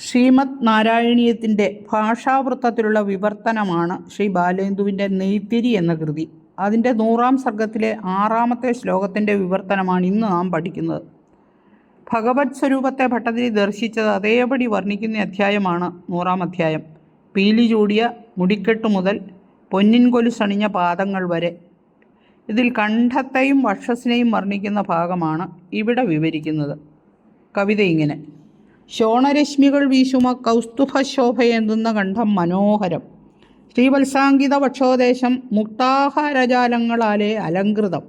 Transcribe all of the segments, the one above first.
ശ്രീമദ് നാരായണീയത്തിന്റെ ഭാഷാവൃത്തത്തിലുള്ള വിവർത്തനമാണ് ശ്രീ ബാലേന്ദുവിന്റെ നെയ്ത്തിരി എന്ന കൃതി. അതിന്റെ നൂറാം സർഗത്തിലെ ആറാമത്തെ ശ്ലോകത്തിന്റെ വിവർത്തനമാണ് ഇന്ന് നാം പഠിക്കുന്നത്. ഭഗവത് സ്വരൂപത്തെ ഭട്ടതിരി ദർശിച്ചത് അതേപടി വർണിക്കുന്ന അധ്യായമാണ് നൂറാം അധ്യായം. പീലി ചൂടിയ മുടിക്കെട്ട് മുതൽ പൊന്നിൻകൊലു കൊലുസണിഞ്ഞ പാദങ്ങൾ വരെ. ഇതിൽ കണ്ഠത്തെയും വക്ഷസിനെയും വർണിക്കുന്ന ഭാഗമാണ് ഇവിടെ വിവരിക്കുന്നത്. കവിത ഇങ്ങനെ. ശോണരശ്മികൾ വീശുമ കൗസ്തുഭശോഭയെന്തുന്ന കണ്ഠം മനോഹരം. ശ്രീവത്സാങ്കിത വക്ഷോദേശം മുക്താഹാരജാലങ്ങളാലെ അലങ്കൃതം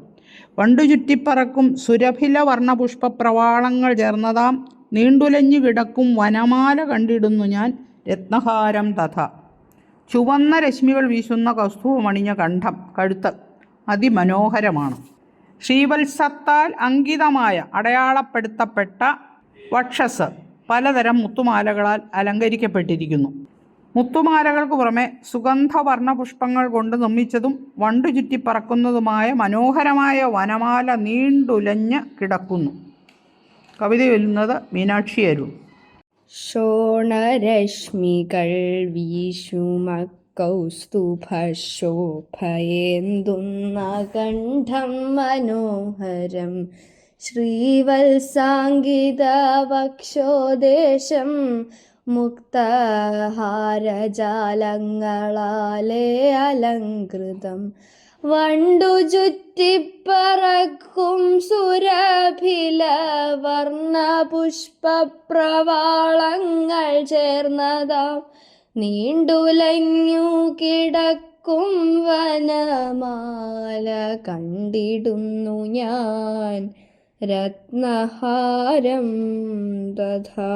വണ്ടു ചുറ്റിപ്പറക്കും സുരഭില വർണപുഷ്പപ്രവാളങ്ങൾ ചേർന്നതാം. നീണ്ടുലഞ്ഞു കിടക്കും വനമാല കണ്ടിടുന്നു ഞാൻ രത്നഹാരം തഥ. ചുവന്ന രശ്മികൾ വീശുന്ന കൗസ്തുഭമണിഞ്ഞ കണ്ഠം കഴുത്ത് അതിമനോഹരമാണ്. ശ്രീവത്സത്താൽ അങ്കിതമായ അടയാളപ്പെടുത്തപ്പെട്ട വക്ഷസ് പലതരം മുത്തുമാലകളാൽ അലങ്കരിക്കപ്പെട്ടിരിക്കുന്നു. മുത്തുമാലകൾക്ക് പുറമെ സുഗന്ധവർണ പുഷ്പങ്ങൾ കൊണ്ട് നിർമ്മിച്ചതും വണ്ടു ചുറ്റിപ്പറക്കുന്നതുമായ മനോഹരമായ വനമാല നീണ്ടുലഞ്ഞ് കിടക്കുന്നു. കവിത ചൊല്ലുന്നത് മീനാക്ഷി അരുൺ. ശോണരശ്മികൾ വീശുമക്കൗസ്തുഭശോഭയേന്തുന്ന കണ്ഠം മനോഹരം ശ്രീവത്സാങ്കിതവക്ഷോദേശം മുക്തഹാരജാലങ്ങളാലേ അലങ്കൃതം വണ്ടു ചുറ്റിപ്പറക്കും സുരഭില വർണപുഷ്പപ്രവാളങ്ങൾ ചേർന്നതാം. നീണ്ടുലഞ്ഞു കിടക്കും വനമാല കണ്ടിടുന്നു ഞാൻ. രത്നഹാരം തഥാ